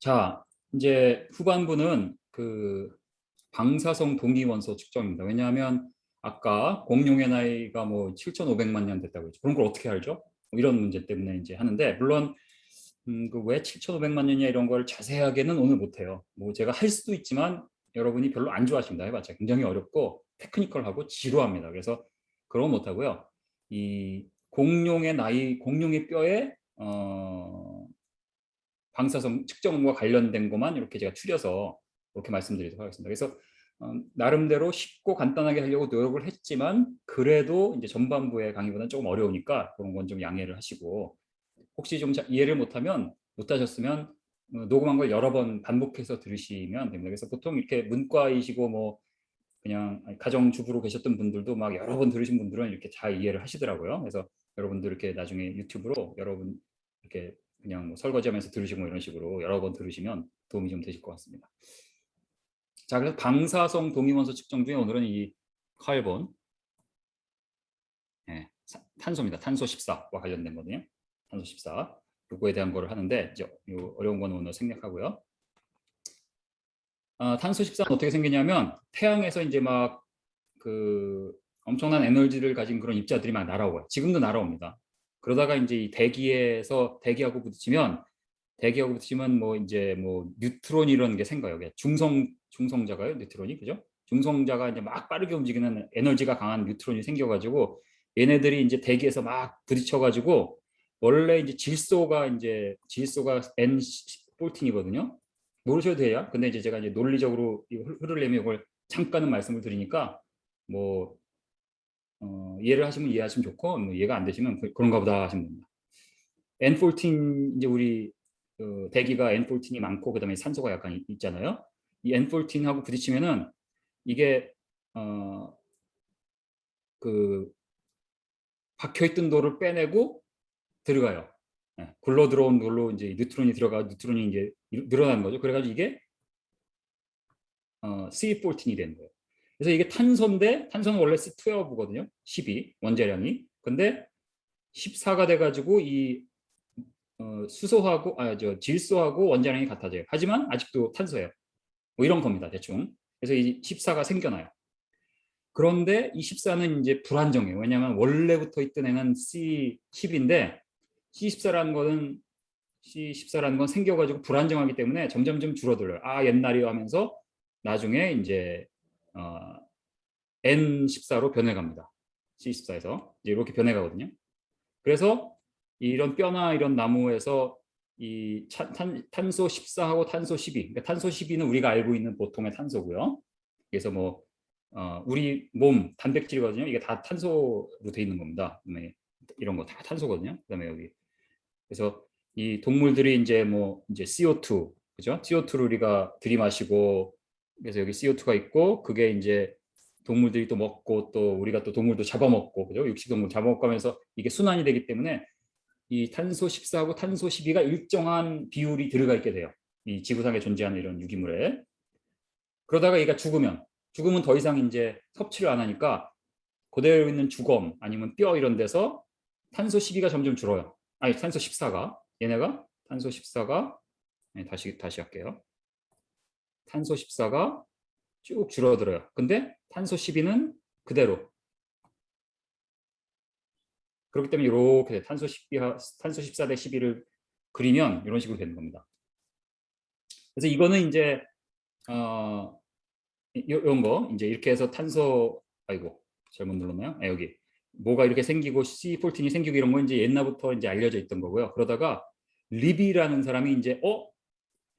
자, 이제 후반부는 그 방사성 동위원소 측정입니다. 왜냐하면 아까 공룡의 나이가 뭐 7,500만 년 됐다고 했죠. 그런 걸 어떻게 알죠? 뭐 이런 문제 때문에 이제 하는데 물론 음, 그왜 7,500만 년이냐 이런 걸 자세하게는 오늘 못해요. 뭐 제가 할 수도 있지만 여러분이 별로 안 좋아하십니다. 해봤자 굉장히 어렵고 테크니컬하고 지루합니다. 그래서 그런 거 못하고요. 이 공룡의 나이, 공룡의 뼈에 어, 방사성 측정과 관련된 것만 이렇게 제가 추려서 이렇게 말씀드리도록 하겠습니다. 그래서 어, 나름대로 쉽고 간단하게 하려고 노력을 했지만 그래도 이제 전반부의 강의보다는 조금 어려우니까 그런 건 좀 양해를 하시고 혹시 좀 이해를 못하면 못하셨으면 어, 녹음한 걸 여러 번 반복해서 들으시면 됩니다. 그래서 보통 이렇게 문과이시고 뭐 그냥 가정주부로 계셨던 분들도 막 여러 번 들으신 분들은 이렇게 잘 이해를 하시더라고요. 그래서 여러분들 이렇게 나중에 유튜브로 여러분 이렇게 그냥 뭐 설거지하면서 들으시고 뭐 이런 식으로 여러 번 들으시면 도움이 좀 되실 것 같습니다. 자, 그래서 방사성 동위원소 측정 중에 오늘은 이 카본 네, 탄소입니다. 탄소 14와 관련된 거든요. 탄소 14 요거에 대한 거를 하는데 이제 요 어려운 거는 오늘 생략하고요. 아, 탄소 14는 어떻게 생기냐면 태양에서 이제 막 그 엄청난 에너지를 가진 그런 입자들이 막 날아오고요. 지금도 날아옵니다. 그러다가 이제 이 대기에서 대기하고 부딪히면 대기하고 부딪히면 뭐 이제 뭐 뉴트론 이런 게 생겨요. 중성 중성자가요, 뉴트론이 그죠? 중성자가 이제 막 빠르게 움직이는 에너지가 강한 뉴트론이 생겨가지고 얘네들이 이제 대기에서 막 부딪혀가지고 원래 이제 질소가 이제 질소가 N 14이거든요. 모르셔도 돼요. 근데 이제 제가 이제 논리적으로 흐르려면 이걸 잠깐은 말씀을 드리니까 뭐 어, 이해를 하시면 이해하시면 좋고 뭐 이해가 안 되시면 그, 그런가 보다 하시면 됩니다. N14 이제 우리 그 대기가 N14이 많고 그다음에 산소가 약간 있잖아요. 이 N14하고 부딪히면은 이게 어, 그 박혀 있던 돌을 빼내고 들어가요. 네, 굴러 들어온 돌로 이제 뉴트론이 들어가 뉴트론이 이제 늘어나는 거죠. 그래가지고 이게 어, C14이 되는 거예요. 그래서 이게 탄소인데 탄소는 원래 C12거든요. 12 원자량이. 근데 14가 돼가지고 이 어, 수소하고 아 저 질소하고 원자량이 같아져요. 하지만 아직도 탄소예요. 뭐 이런 겁니다. 대충. 그래서 이 14가 생겨나요. 그런데 이 14는 이제 불안정해요. 왜냐하면 원래부터 있던 애는 C10인데 C14라는 거는 C14라는 건 생겨가지고 불안정하기 때문에 점점 좀 줄어들어요. 아 옛날이요 하면서 나중에 이제 어, N14로 변해갑니다. C14에서 이렇게 변해가거든요. 그래서 이런 뼈나 이런 나무에서 이 탄, 탄소 14하고 탄소 12, 그러니까 탄소 12는 우리가 알고 있는 보통의 탄소고요. 그래서 뭐 어, 우리 몸 단백질이거든요. 이게 다 탄소로 돼 있는 겁니다. 이런 거 다 탄소거든요. 그다음에 여기 그래서 이 동물들이 이제 뭐 이제 CO2 그죠? CO2를 우리가 들이마시고 그래서 여기 CO2가 있고 그게 이제 동물들이 또 먹고 또 우리가 또 동물도 잡아먹고 그죠? 육식동물 잡아먹고 하면서 이게 순환이 되기 때문에 이 탄소 14하고 탄소 12가 일정한 비율이 들어가 있게 돼요. 이 지구상에 존재하는 이런 유기물에. 그러다가 얘가 죽으면 죽으면 더 이상 이제 섭취를 안 하니까 그대로 있는 주검 아니면 뼈 이런 데서 탄소 12가 점점 줄어요. 아니 탄소 14가 얘네가 탄소 14가 네, 다시 다시 할게요. 탄소 14가 쭉 줄어들어요. 근데 탄소 12는 그대로. 그렇기 때문에 이렇게 탄소 12, 탄소 14대 12를 그리면 이런 식으로 되는 겁니다. 그래서 이거는 이제 어 이런 거 이제 이렇게 해서 탄소 아이고 잘못 눌렀나요? 아, 여기 뭐가 이렇게 생기고 C14이 생기고 이런 거 이제 옛날부터 이제 알려져 있던 거고요. 그러다가 리비라는 사람이 이제 어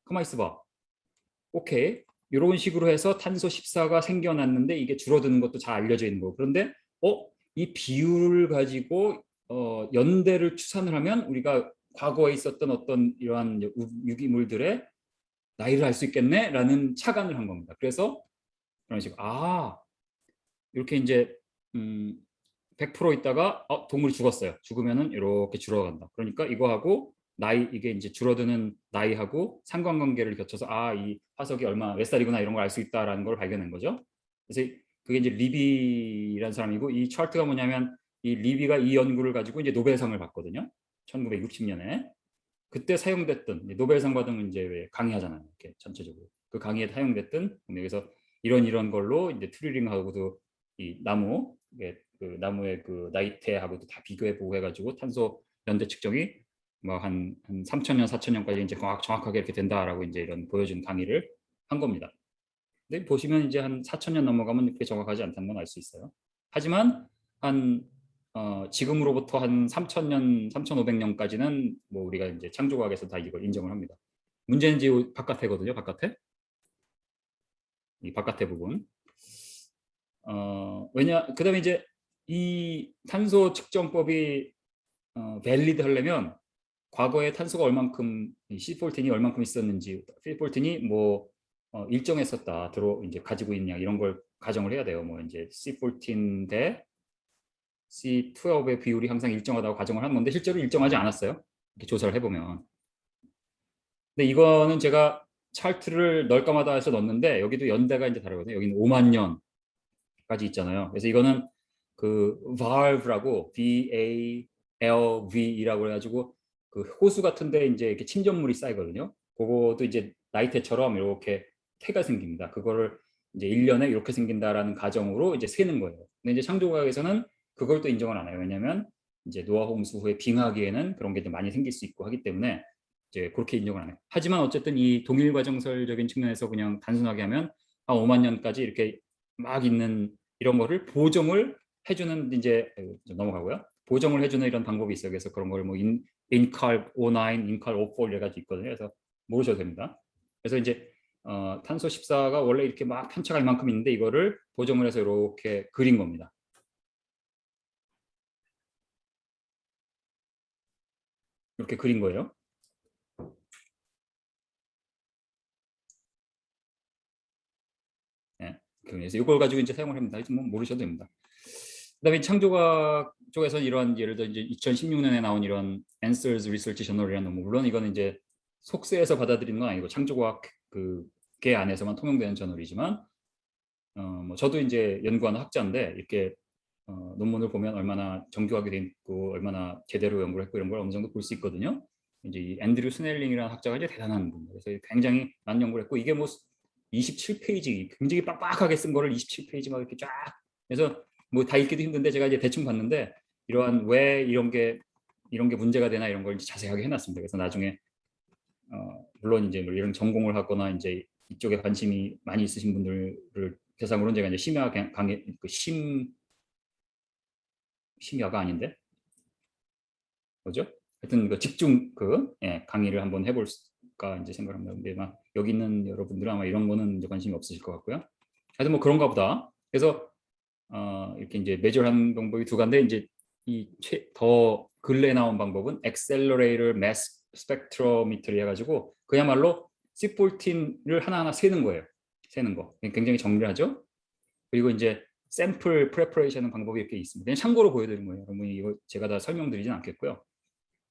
가만 있어봐. 오케이 이런 식으로 해서 탄소 14가 생겨났는데 이게 줄어드는 것도 잘 알려져 있는 거고 그런데 어? 이 비율을 가지고 어, 연대를 추산을 하면 우리가 과거에 있었던 어떤 이러한 유기물들의 나이를 알 수 있겠네 라는 착안을 한 겁니다. 그래서 그런 식으로 아 이렇게 이제 음, 100% 있다가 어, 동물이 죽었어요. 죽으면은 이렇게 줄어간다. 그러니까 이거하고 나이 이게 이제 줄어드는 나이하고 상관관계를 겹쳐서 아 이 화석이 얼마 몇 살이구나 이런 걸 알 수 있다라는 걸 발견한 거죠. 그래서 그게 이제 리비라는 사람이고 이 차트가 뭐냐면 이 리비가 이 연구를 가지고 이제 노벨상을 받거든요. 1960년에. 그때 사용됐던 노벨상 받은 이제 왜 강의하잖아요. 이렇게 전체적으로 그 강의에 사용됐던 여기서 이런 이런 걸로 이제 트리링하고도 이 나무 그 나무의 그 나이테하고도 다 비교해 보고 해가지고 탄소 연대 측정이 뭐한한 3천 년 4천 년까지 이제 정확, 정확하게 이렇게 된다라고 이제 이런 보여준 강의를 한 겁니다. 근데 보시면 이제 한 4천 년 넘어가면 그렇게 정확하지 않다는 건 알 수 있어요. 하지만 한 어, 지금으로부터 한 3,000년, 3,500년까지는 뭐 우리가 이제 창조과학에서 다 이걸 인정을 합니다. 문제는 이제 바깥에거든요, 바깥에. 이 바깥에 부분. 어, 왜냐, 그 다음에 이제 이 탄소 측정법이 어, 밸리드 하려면 과거에 탄소가 얼만큼, C14이 얼만큼 있었는지, C14이 뭐 어, 일정했었다, 들어 이제 가지고 있냐 이런 걸 가정을 해야 돼요. 뭐 이제 C14 대 C12의 비율이 항상 일정하다고 가정을 한 건데 실제로 일정하지 않았어요. 이렇게 조사를 해보면. 근데 이거는 제가 차트를 넣을까마다 해서 넣었는데 여기도 연대가 이제 다르거든요. 여기는 5만 년까지 있잖아요. 그래서 이거는 그 valve라고 V-A-L-V라고 해가지고 그 호수 같은데 이제 이렇게 침전물이 쌓이거든요. 그것도 이제 나이테처럼 이렇게 태가 생깁니다. 그거를 이제 1년에 이렇게 생긴다라는 가정으로 이제 세는 거예요. 근데 이제 창조과학에서는 그걸 또 인정을 안 해요. 왜냐하면 이제 노화 홍수 후에 빙하기에는 그런 게 많이 생길 수 있고 하기 때문에 이제 그렇게 인정을 안 해요. 하지만 어쨌든 이 동일 과정설적인 측면에서 그냥 단순하게 하면 한 5만 년까지 이렇게 막 있는 이런 거를 보정을 해주는 이제 넘어가고요. 보정을 해주는 이런 방법이 있어요. 그래서 그런 걸뭐 인칼 09, 인칼 04 이래가지고 있거든요. 그래서 모르셔도 됩니다. 그래서 이제 어, 탄소 14가 원래 이렇게 막 편차가 이만큼 있는데 이거를 보정을 해서 이렇게 그린 겁니다. 이렇게 그린 거예요. 네, 그래서 이걸 가지고 이제 사용을 합니다. 뭐 모르셔도 됩니다. 그다음에 창조과학 쪽에서 이런 예를 들어 이제 2016년에 나온 이런 Answers Research Journal이라는 뭐 물론 이거는 이제 속세에서 받아들이는 건 아니고 창조과학 그계 안에서만 통용되는 저널이지만 어 뭐 저도 이제 연구하는 학자인데 이렇게 어, 논문을 보면 얼마나 정교하게 돼 있고 얼마나 제대로 연구를 했고 이런 걸 어느 정도 볼 수 있거든요. 이제 이 앤드류 스넬링이라는 학자가 이제 대단한 분. 그래서 굉장히 많은 연구를 했고 이게 뭐 27페이지 굉장히 빡빡하게 쓴 거를 27페이지 막 이렇게 쫙 그래서 뭐 다 읽기도 힘든데 제가 이제 대충 봤는데 이러한 왜 이런 게 이런 게 문제가 되나 이런 걸 자세하게 해놨습니다. 그래서 나중에 어, 물론 이제 뭐 이런 전공을 하거나 이제 이쪽에 관심이 많이 있으신 분들을 대상으로 제가 이제 심야 강의 그심 심야가 아닌데 뭐죠? 하여튼 그 집중 그 예, 강의를 한번 해볼까 이제 생각합니다. 근데 막 여기 있는 여러분들은 아마 이런 거는 이제 관심이 없으실 것 같고요. 하여튼 뭐 그런가 보다. 그래서 어, 이렇게 이제 매절하는 방법이 두 가지인데 이제 이 더 근래 나온 방법은 Accelerator Mass Spectrometry 해가지고 그야말로 C14을 하나하나 세는 거예요. 세는 거. 굉장히 정밀하죠. 그리고 이제 샘플 프레퍼레이션 방법이 이렇게 있습니다. 참고로 보여드린 거예요. 여러분이 이거 제가 다 설명드리진 않겠고요.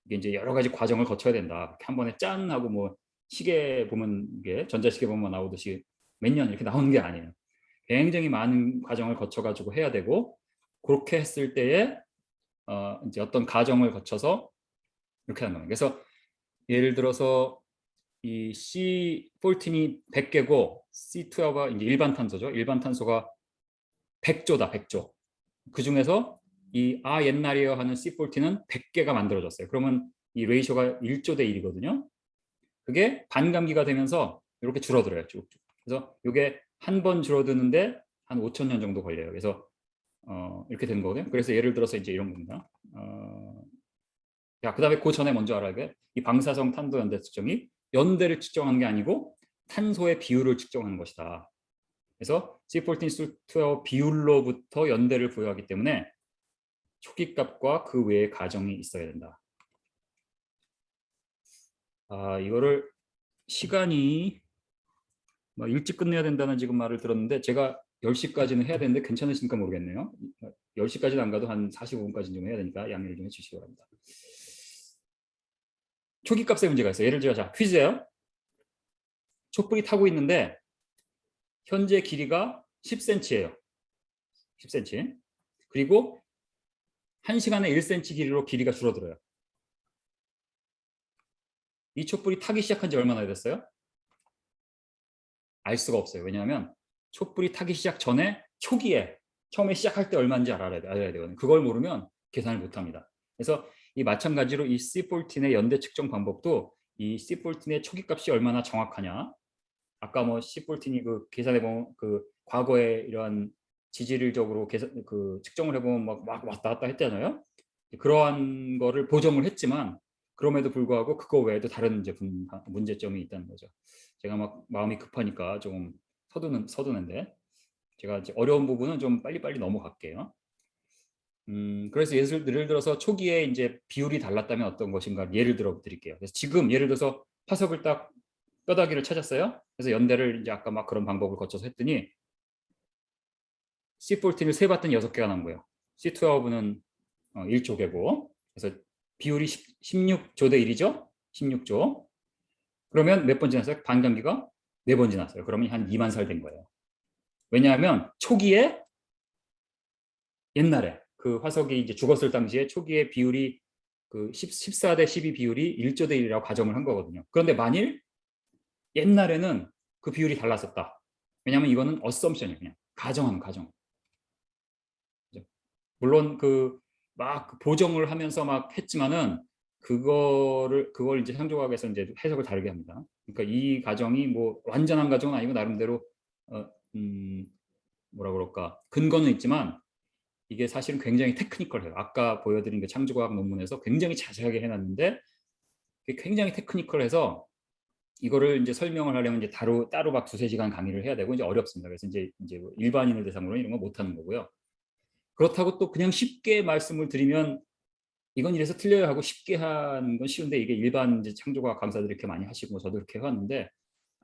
이게 이제 여러 가지 과정을 거쳐야 된다. 한 번에 짠 하고 뭐 시계 보면 이게 전자시계 보면 나오듯이 몇 년 이렇게 나오는 게 아니에요. 굉장히 많은 과정을 거쳐 가지고 해야 되고 그렇게 했을 때에 어 이제 어떤 과정을 거쳐서 이렇게 하는 거예요. 그래서 예를 들어서 이 C14이 100개고 C12가 이제 일반 탄소죠. 일반 탄소가 100조다 100조 그 중에서 이 아 옛날이여 하는 C14는 100개가 만들어졌어요 그러면 이 레이쇼가 1조 대 1이거든요 그게 반감기가 되면서 이렇게 줄어들어요 쭉쭉 그래서 이게 한 번 줄어드는데 한 5천 년 정도 걸려요 그래서 어, 이렇게 된 거거든요 그래서 예를 들어서 이제 이런 겁니다 어, 자, 그 다음에 그 전에 먼저 알아야 돼. 이 방사성 탄소 연대 측정이 연대를 측정하는 게 아니고 탄소의 비율을 측정하는 것이다. 그래서 C14 2 비율로부터 연대를 부여하기 때문에 초기 값과 그 외의 가정이 있어야 된다. 아 이거를 시간이 뭐 일찍 끝내야 된다는 지금 말을 들었는데 제가 10시까지는 해야 되는데 괜찮으십니까 모르겠네요. 10시까지는 안 가도 한 45분까지 좀 해야 되니까 양해를 좀 해주시기 바랍니다. 초기 값의 문제가 있어요. 예를 들어 자 퀴즈예요. 촛불이 타고 있는데 현재 길이가 10cm예요. 10cm. 그리고 1시간에 1cm 길이로 길이가 줄어들어요. 이 촛불이 타기 시작한 지 얼마나 됐어요? 알 수가 없어요. 왜냐하면 촛불이 타기 시작 전에 초기에 처음에 시작할 때 얼마인지 알아야, 돼- 알아야 되거든요. 그걸 모르면 계산을 못 합니다. 그래서 이 마찬가지로 이 C14의 연대 측정 방법도 이 C14의 초기 값이 얼마나 정확하냐. 아까 뭐 C14이 그 계산해 보면 그 과거에 이러한 지질적으로 계산 그 측정을 해보면 막, 막 왔다 갔다 했잖아요. 그러한 거를 보정을 했지만 그럼에도 불구하고 그거 외에도 다른 분- 문제점이 있다는 거죠. 제가 막 마음이 급하니까 조금 서두는 서두는데 제가 이제 어려운 부분은 좀 빨리빨리 넘어갈게요. 음, 그래서 예를, 예를 들어서 초기에 이제 비율이 달랐다면 어떤 것인가 예를 들어 드릴게요. 그래서 지금 예를 들어서 화석을 딱 뼈다귀를 찾았어요. 그래서 연대를 이제 아까 막 그런 방법을 거쳐서 했더니 C14를 세 봤더니 여섯 개가 난 거예요. C12는 어, 1조개고 그래서 비율이 10, 16조 대 1이죠. 16조. 그러면 몇 번 지났어요? 반감기가 네 번 지났어요. 그러면 한 2만 살 된 거예요. 왜냐하면 초기에 옛날에 그 화석이 이제 죽었을 당시에 초기에 비율이 그 10, 14대 12 비율이 1조 대 1이라고 가정을 한 거거든요. 그런데 만일 옛날에는 그 비율이 달랐었다. 왜냐하면 이거는 어썸션이에요. 그냥 가정하는 가정. 물론 그 막 보정을 하면서 막 했지만은 그거를 그걸 이제 창조학에서 이제 해석을 다르게 합니다. 그러니까 이 가정이 뭐 완전한 가정은 아니고 나름대로 어, 음, 뭐라 그럴까 근거는 있지만 이게 사실은 굉장히 테크니컬해요. 아까 보여드린 그 창조과학 논문에서 굉장히 자세하게 해놨는데 굉장히 테크니컬해서 이거를 이제 설명을 하려면 이제 따로 따로 막 두세 시간 강의를 해야 되고 이제 어렵습니다. 그래서 이제 이제 뭐 일반인을 대상으로 이런 거 못하는 거고요. 그렇다고 또 그냥 쉽게 말씀을 드리면 이건 이래서 틀려요 하고 쉽게 하는 건 쉬운데 이게 일반 이제 창조과학 강사들이 이렇게 많이 하시고 저도 이렇게 해왔는데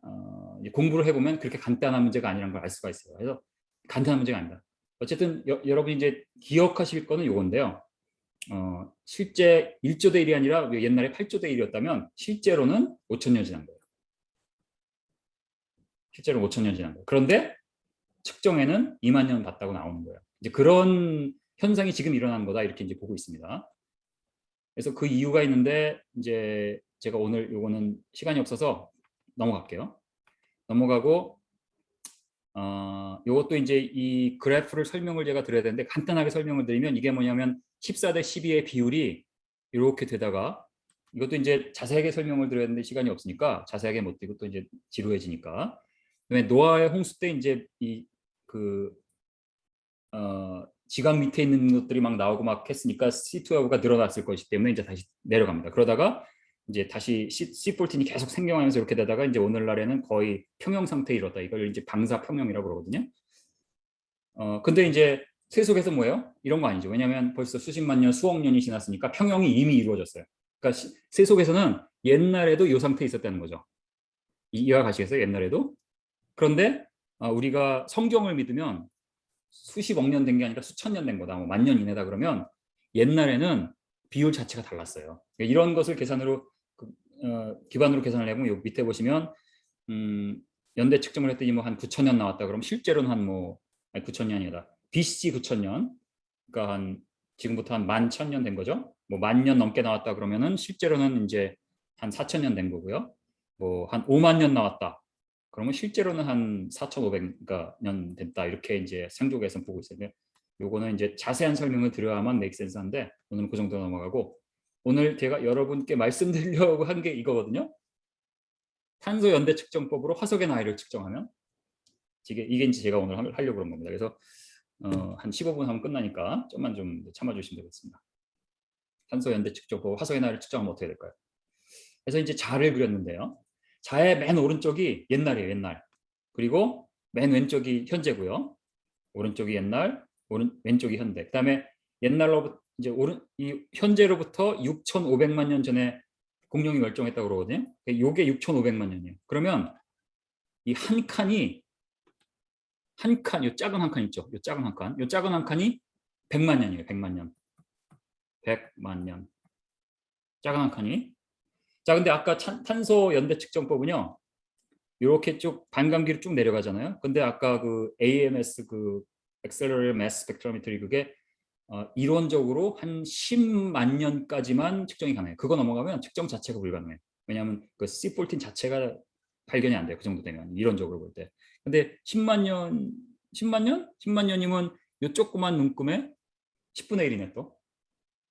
어, 공부를 해보면 그렇게 간단한 문제가 아니라는 걸알 수가 있어요. 그래서 간단한 문제가 아니다. 어쨌든 여, 여러분이 이제 기억하실 거는 요건데요. 어, 실제 1조 대 1이 아니라 옛날에 8조 대 1이었다면 실제로는 5천 년 지난 거예요. 실제로 5천 년 지난 거예요. 그런데 측정에는 2만 년 봤다고 나오는 거예요. 이제 그런 현상이 지금 일어난 거다 이렇게 이제 보고 있습니다. 그래서 그 이유가 있는데 이제 제가 오늘 요거는 시간이 없어서 넘어갈게요. 넘어가고 어, 요것도 이제 이 그래프를 설명을 제가 드려야 되는데 간단하게 설명을 드리면 이게 뭐냐면 14대 12의 비율이 이렇게 되다가 이것도 이제 자세하게 설명을 드려야 되는데 시간이 없으니까 자세하게 못 드리고 또 이제 지루해지니까 그다음에 노아의 홍수 때 이제 이 그 어, 지각 밑에 있는 것들이 막 나오고 막 했으니까 C2하고가 늘어났을 것이기 때문에 이제 다시 내려갑니다. 그러다가 이제 다시 C, C14이 계속 생겨나면서 이렇게 되다가 이제 오늘날에는 거의 평형 상태에 이뤘다. 이걸 이제 방사 평형이라고 그러거든요. 어, 근데 이제 세속에서 뭐예요? 이런 거 아니죠. 왜냐하면 벌써 수십만 년, 수억 년이 지났으니까 평형이 이미 이루어졌어요. 그러니까 시, 세속에서는 옛날에도 이 상태에 있었다는 거죠. 이- 이해가 가시겠어요? 옛날에도? 그런데 어, 우리가 성경을 믿으면 수십억 년 된 게 아니라 수천 년 된 거다, 뭐 만 년 이내다 그러면 옛날에는 비율 자체가 달랐어요. 그러니까 이런 것을 계산으로 그, 어, 기반으로 계산을 해보면 요 밑에 보시면 음, 연대 측정을 했더니 뭐 한 9천 년 나왔다 그러면 실제로는 한뭐 9천 년이다. BC 9천 년, 그러니까 한 지금부터 한 만 천 년 된 거죠. 뭐 만 년 넘게 나왔다 그러면은 실제로는 이제 한 4천 년 된 거고요. 뭐 한 5만 년 나왔다. 그러면 실제로는 한 4,500년 됐다 이렇게 이제 상조에서 보고 있어요. 요거는 이제 자세한 설명을 드려야만 make sense 한데 오늘은 그 정도 넘어가고 오늘 제가 여러분께 말씀드리려고 한 게 이거거든요. 탄소 연대 측정법으로 화석의 나이를 측정하면 이게 이게 이제 제가 오늘 하- 하려고 그런 겁니다. 그래서 어, 한 15분 하면 끝나니까 좀만 좀 참아 주시면 되겠습니다. 탄소 연대 측정법 화석의 나이를 측정하면 어떻게 될까요? 그래서 이제 자를 그렸는데요. 자의 맨 오른쪽이 옛날이에요, 옛날. 그리고 맨 왼쪽이 현재고요. 오른쪽이 옛날, 오른 왼쪽이 현대. 그다음에 옛날로 이제 오른 이 현재로부터 6,500만 년 전에 공룡이 멸종했다고 그러거든요. 요게 6,500만 년이에요. 그러면 이 한 칸이 한 칸, 요 작은 한 칸 있죠. 요 작은 한 칸. 요 작은 한 칸이 100만 년이에요. 100만 년. 100만 년. 작은 한 칸이. 자, 근데 아까 탄, 탄소 연대 측정법은요. 이렇게 쭉 반감기로 쭉 내려가잖아요. 근데 아까 그 AMS 그 Accelerated Mass Spectrometry 그게 어, 이론적으로 한 10만 년까지만 측정이 가능해요. 그거 넘어가면 측정 자체가 불가능해요. 왜냐하면 그 C14 자체가 발견이 안 돼요. 그 정도 되면 이론적으로 볼 때. 근데 10만 년, 10만 년, 10만 년이면 요 조그만 눈금에 10분의 1이네 또.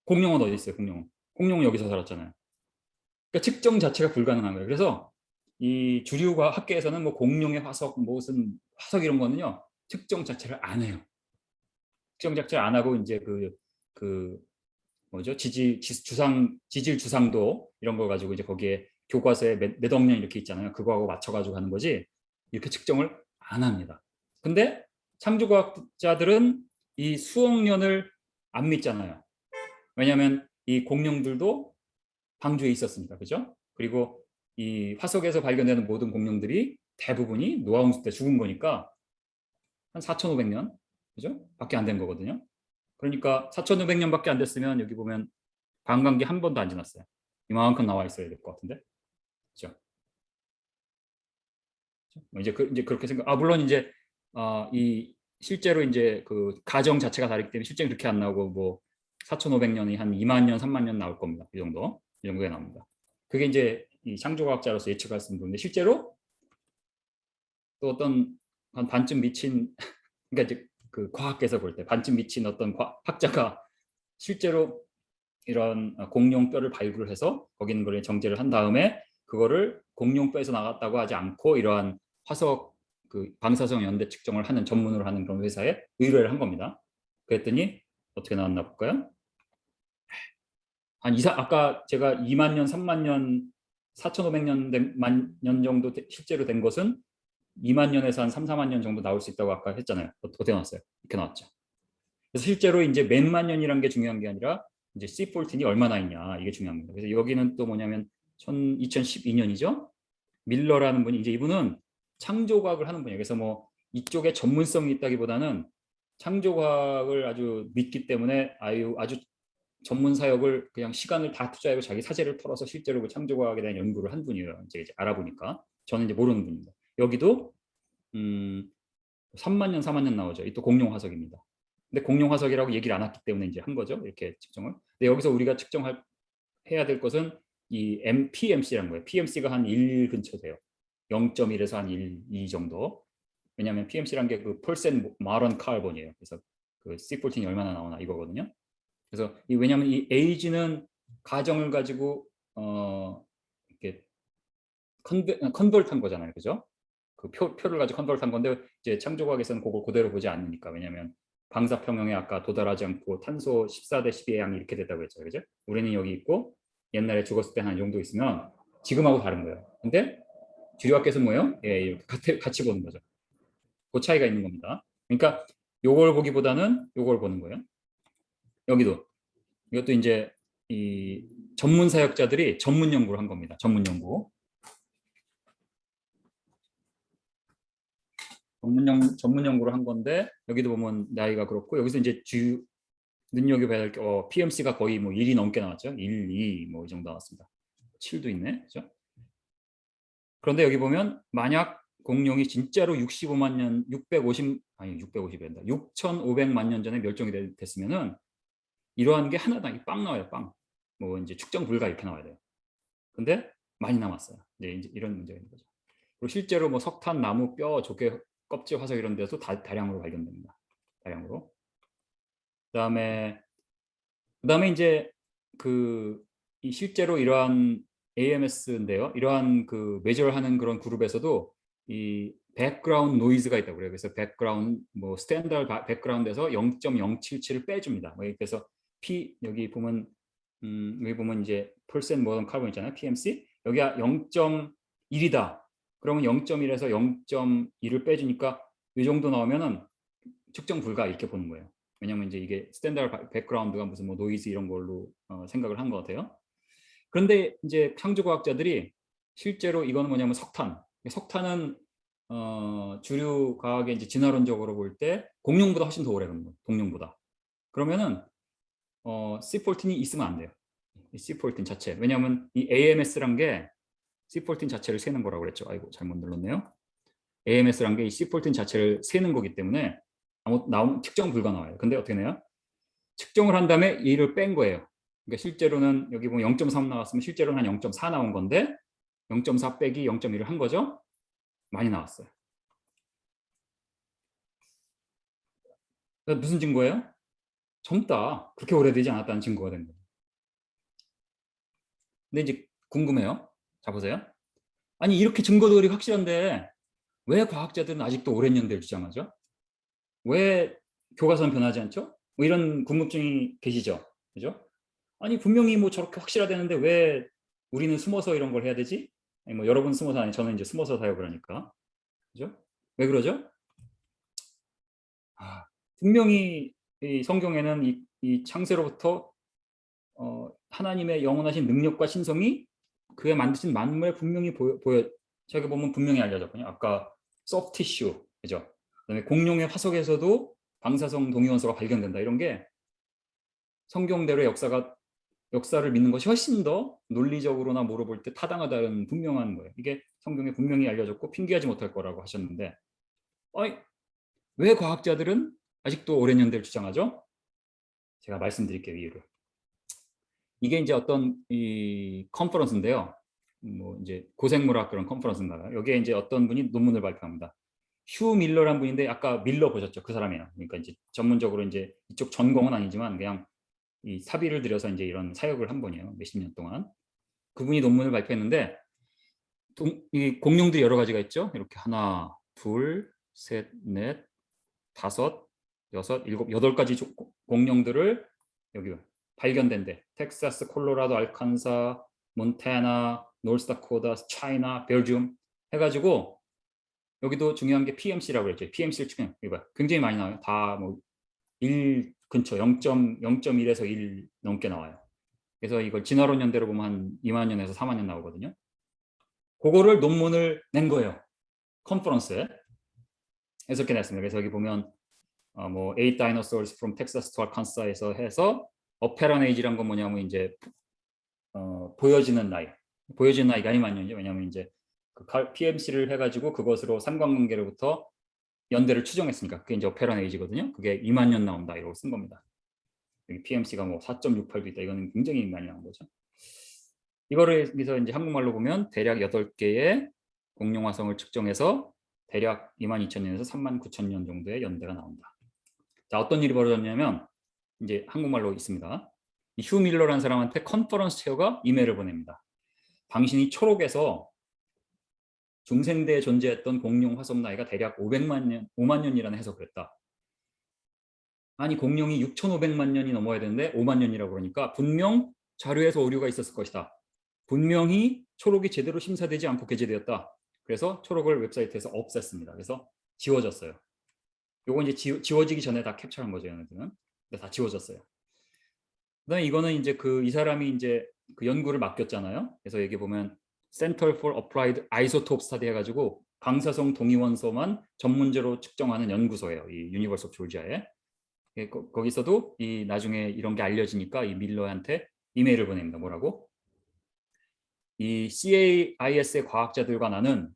공룡은 어디 있어요? 공룡은. 공룡은 여기서 살았잖아요. 그러니까 측정 자체가 불가능한 거예요. 그래서 이 주류과 학계에서는 뭐 공룡의 화석, 무슨 화석 이런 거는요 측정 자체를 안 해요. 측정 자체를 안 하고 이제 그, 그 뭐죠 지질 지- 주상 지질 주상도 이런 거 가지고 이제 거기에 교과서에 몇, 몇 억년 이렇게 있잖아요. 그거하고 맞춰가지고 하는 거지 이렇게 측정을 안 합니다. 근데 창조과학자들은 이 수억 년을 안 믿잖아요. 왜냐하면 이 공룡들도 방주에 있었으니까 그죠? 그리고 이 화석에서 발견되는 모든 공룡들이 대부분이 노아홍수 때 죽은 거니까 한 4,500년 그죠? 밖에 안 된 거거든요. 그러니까 4,500년밖에 안 됐으면 여기 보면 관광기 한 번도 안 지났어요. 이만큼 나와 있어야 될 것 같은데, 그죠? 뭐 이제 그 이제 그렇게 생각. 아 물론 이제 아, 이 실제로 이제 그 가정 자체가 다르기 때문에 실제 그렇게 안 나오고 뭐 4,500년이 한 2만 년, 3만 년 나올 겁니다. 이 정도, 이 정도에 나옵니다. 그게 이제 이 창조과학자로서 예측할 수 있는 부분인데 실제로 또 어떤 한 반쯤 미친 그러니까 이제 그 과학계에서 볼 때 반쯤 미친 어떤 과- 학자가 실제로 이런 어, 공룡 뼈를 발굴을 해서 거기 있는 거를 정제를 한 다음에 그거를 공룡 뼈에서 나갔다고 하지 않고 이러한 화석 그 방사성 연대 측정을 하는 전문으로 하는 그런 회사에 의뢰를 한 겁니다. 그랬더니 어떻게 나왔나 볼까요? 한 이사 아까 제가 2만 년, 3만 년, 4,500년 된- 만 년 정도 되- 실제로 된 것은 2만 년에서 한 3, 4만 년 정도 나올 수 있다고 아까 했잖아요. 어- 어떻게 나왔어요? 이렇게 나왔죠. 그래서 실제로 이제 몇만 년이란 게 중요한 게 아니라 이제 C14이 얼마나 있냐 이게 중요합니다. 그래서 여기는 또 뭐냐면 2012년이죠. 밀러라는 분이 이제 이분은 창조과학을 하는 분이에요. 그래서 뭐 이쪽에 전문성이 있다기보다는 창조과학을 아주 믿기 때문에 아유 아주 전문 사역을 그냥 시간을 다 투자하고 자기 사제를 털어서 실제로 그 창조과학에 대한 연구를 한 분이에요. 이제, 이제 알아보니까 저는 이제 모르는 분입니다. 여기도 음 3만 년, 4만 년 나오죠. 이 또 공룡 화석입니다. 근데 공룡 화석이라고 얘기를 안 했기 때문에 이제 한 거죠. 이렇게 측정을. 근데 여기서 우리가 측정할 해야 될 것은 이 MPMC라는 거예요. PMC가 한 1 근처 돼요. 0.1에서 한 1, 2 정도. 왜냐하면 PMC란 게그 percent 마론 카본이에요. 그래서 그 C14이 얼마나 나오나 이거거든요. 그래서 이 왜냐하면 이 에이지는 가정을 가지고 어 이렇게 컨베, 컨버트한 거잖아요, 그죠? 그 표, 표를 가지고 컨버트한 건데 이제 창조과학에서는 그걸 그대로 보지 않으니까 왜냐하면 방사 평형에 아까 도달하지 않고 탄소 14대 12의 양이 이렇게 됐다고 했죠, 그죠? 우리는 여기 있고 옛날에 죽었을 때한이 정도 있으면 지금하고 다른 거예요. 근데 주류학계에서 뭐예요? 예, 이렇게 같이, 같이 보는 거죠. 그 차이가 있는 겁니다. 그러니까 요걸 보기보다는 요걸 보는 거예요. 여기도 이것도 이제 이 전문 사역자들이 전문 연구를 한 겁니다. 전문 연구. 전문 연 전문 연구를 한 건데 여기도 보면 나이가 그렇고 여기서 이제 주 눈여겨 봐야 할게 어, PMC가 거의 뭐 1이 넘게 나왔죠. 1, 2 뭐 이 정도 나왔습니다. 7도 있네. 그죠? 그런데 여기 보면 만약 공룡이 진짜로 65만 년, 650 아니 650이란다. 6,500만 년 전에 멸종이 되- 됐으면은 이러한 게 하나당 빵 나와요. 빵. 뭐 이제 축정 불가 이렇게 나와야 돼요. 근데 많이 남았어요. 네, 이제 이런 문제가 있는 거죠. 그리고 실제로 뭐 석탄, 나무, 뼈, 조개 껍질, 화석 이런 데서 다, 다량으로 발견됩니다. 다량으로. 그다음에 그다음에 이제 그이 실제로 이러한 AMS인데요. 이러한 그 매저하는 그런 그룹에서도 이 백그라운드 노이즈가 있다고 그래요. 그래서 백그라운드 뭐 스탠다드 바- 백그라운드에서 0.077을 빼줍니다. 뭐 그래서 P 여기 보면 음, 여기 보면 이제 percent 모던 카본 있잖아요. PMC 여기가 0.1이다. 그러면 0.1에서 0.2를 빼주니까 이 정도 나오면은 측정 불가 이렇게 보는 거예요. 왜냐면 이제 이게 스탠다드 백그라운드가 무슨 뭐 노이즈 이런 걸로 어, 생각을 한 것 같아요. 그런데 이제 창조과학자들이 실제로 이거는 뭐냐면 석탄. 석탄은 어, 주류 과학의 이제 진화론적으로 볼 때 공룡보다 훨씬 더 오래 가는 거예요. 공룡보다. 그러면은 어, C14이 있으면 안 돼요. 이 C14 자체. 왜냐하면 이 AMS란 게 C14 자체를 세는 거라고 그랬죠. 아이고 잘못 눌렀네요. AMS란 게 이 C14 자체를 세는 거기 때문에 아무 나온 측정 불가 나와요. 근데 어떻게 해요? 측정을 한 다음에 이를 뺀 거예요. 그러니까 실제로는 여기 보면 0.3 나왔으면 실제로는 한 0.4 나온 건데 0.4 빼기 0.1을 한 거죠. 많이 나왔어요. 그러니까 무슨 증거예요? 젊다. 그렇게 오래되지 않았다는 증거가 된 거예요. 근데 이제 궁금해요. 자 보세요. 아니 이렇게 증거들이 확실한데 왜 과학자들은 아직도 오랜 연대를 주장하죠? 왜 교과서는 변하지 않죠? 뭐 이런 궁금증이 계시죠? 그죠? 아니 분명히 뭐 저렇게 확실하다는데 왜 우리는 숨어서 이런 걸 해야 되지? 아니 뭐 여러분 숨어서 아니 저는 이제 숨어서 사역을 하니까 그죠? 왜 그러죠? 아, 분명히 이 성경에는 이, 이 창세로부터 어, 하나님의 영원하신 능력과 신성이 그에 만드신 만물에 분명히 보여, 보여 저기 보면 분명히 알려졌거든요. 아까 소프트 티슈 그죠? 그다음에 공룡의 화석에서도 방사성 동위원소가 발견된다 이런 게 성경대로의 역사가 역사를 믿는 것이 훨씬 더 논리적으로나 물어볼 때 타당하다는 분명한 거예요. 이게 성경에 분명히 알려졌고 핑계하지 못할 거라고 하셨는데 어이, 왜 과학자들은 아직도 오랜 연대를 주장하죠? 제가 말씀드릴게요 이유를. 이게 이제 어떤 이 컨퍼런스인데요. 뭐 이제 고생물학 그런 컨퍼런스인가요? 여기에 이제 어떤 분이 논문을 발표합니다. 휴 밀러란 분인데 아까 밀러 보셨죠? 그 사람이에요. 그러니까 이제 전문적으로 이제 이쪽 전공은 아니지만 그냥 이 사비를 들여서 이제 이런 사역을 한 분이에요. 몇십 년 동안. 그분이 논문을 발표했는데 동, 이 공룡들이 여러 가지가 있죠. 이렇게 하나, 둘, 셋, 넷, 다섯, 여섯, 일곱, 여덟 가지 조- 공룡들을 여기 발견된대. 텍사스, 콜로라도, 알칸사, 몬타나, 노스다코다, 차이나, 벨gium 해가지고 여기도 중요한 게 PMC라고 그랬죠. PMC를 측정. 이거 봐요. 굉장히 많이 나와요. 다 뭐 1 근처 0.0.1에서 1 넘게 나와요. 그래서 이걸 진화론 연대로 보면 한 2만 년에서 4만 년 나오거든요. 그거를 논문을 낸 거예요. 컨퍼런스에. 이렇게 냈습니다. 그래서 여기 보면 어, 뭐 Eight Dinosaurs from Texas to Arkansas에서 해서 어페란 에이지란 건 뭐냐면 이제 어, 보여지는 나이. 보여지는 나이가 2만 년이죠. 왜냐하면 이제 그 PMC를 해가지고 그것으로 상관관계로부터 연대를 추정했으니까 그게 이제 오페란 에이지거든요. 그게 2만 년 나온다 이러고 쓴 겁니다. 여기 PMC가 뭐 4.68도 있다. 이거는 굉장히 많이 나온 거죠. 이거를 여기서 이제 한국말로 보면 대략 8개의 공룡화성을 측정해서 대략 2만 2천 년에서 3만 9천 년 정도의 연대가 나온다. 자, 어떤 일이 벌어졌냐면 이제 한국말로 있습니다. 이휴 밀러라는 사람한테 컨퍼런스 체어가 이메일을 보냅니다. 당신이 초록에서 중생대에 존재했던 공룡 화석 나이가 대략 500만 년, 5만 년이라는 해석을 했다. 아니 공룡이 6,500만 년이 넘어야 되는데 5만 년이라고 그러니까 분명 자료에서 오류가 있었을 것이다. 분명히 초록이 제대로 심사되지 않고 게재되었다. 그래서 초록을 웹사이트에서 없앴습니다. 그래서 지워졌어요. 요거 이제 지, 워 지기 전에 다 캡처한 거죠, 얘네들은. 근데 다 지워졌어요. 그다음에 이거는 이제 그 이 사람이 이제 그 연구를 맡겼잖아요. 그래서 여기 보면 Center for Applied Isotope Study 해가지고 방사성 동위원소만 전문제로 측정하는 연구소예요. 이 유니버스 오브 졸지아에. 거기서도 이 나중에 이런 게 알려지니까 이 밀러한테 이메일을 보냅니다. 뭐라고? 이 CAIS의 과학자들과 나는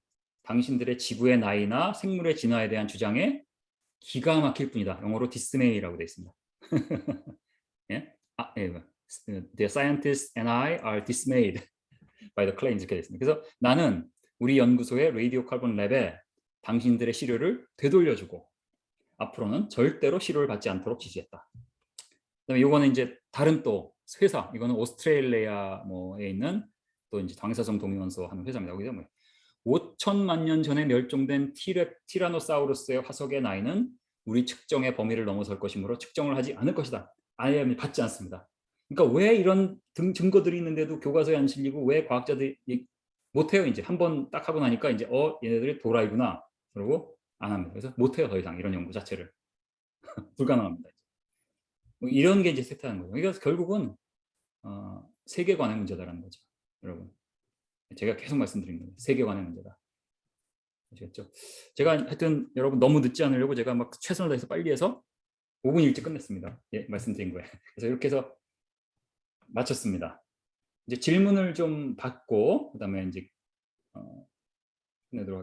당신들의 지구의 나이나 생물의 진화에 대한 주장에 기가 막힐 뿐이다. 영어로 dismay라고 되어 있습니다. 예? 아, 예. The scientists and I are dismayed by the claims 이렇게 되어. 그래서 나는 우리 연구소의 레이디오 칼본 랩에 당신들의 시료를 되돌려주고 앞으로는 절대로 시료를 받지 않도록 지시했다. 그다음에 이거는 이제 다른 또 회사, 이거는 오스트레일리아 뭐에 있는 또 이제 방사성 동위원소 하는 회사입니다. 여기서 뭐 5천만 년 전에 멸종된 티레, 티라노사우루스의 화석의 나이는 우리 측정의 범위를 넘어설 것이므로 측정을 하지 않을 것이다. 아예 받지 않습니다. 그러니까 왜 이런 등 증거들이 있는데도 교과서에 안 실리고 왜 과학자들이 못해요 이제 한 번 딱 하고 나니까 이제 어 얘네들이 도라이구나 그러고 안 합니다. 그래서 못해요 더 이상 이런 연구 자체를 불가능합니다. 뭐 이런 게 이제 세타는 거예요. 그러니까 결국은 어, 세계관의 문제다라는 거죠, 여러분. 제가 계속 말씀드린 거예요. 세계관의 문제다. 아시겠죠? 제가 하여튼 여러분 너무 늦지 않으려고 제가 막 최선을 다해서 빨리 해서 5분 일찍 끝냈습니다. 예, 말씀드린 거예요. 그래서 이렇게 해서 마쳤습니다. 이제 질문을 좀 받고 그다음에 이제 어, 끝내도록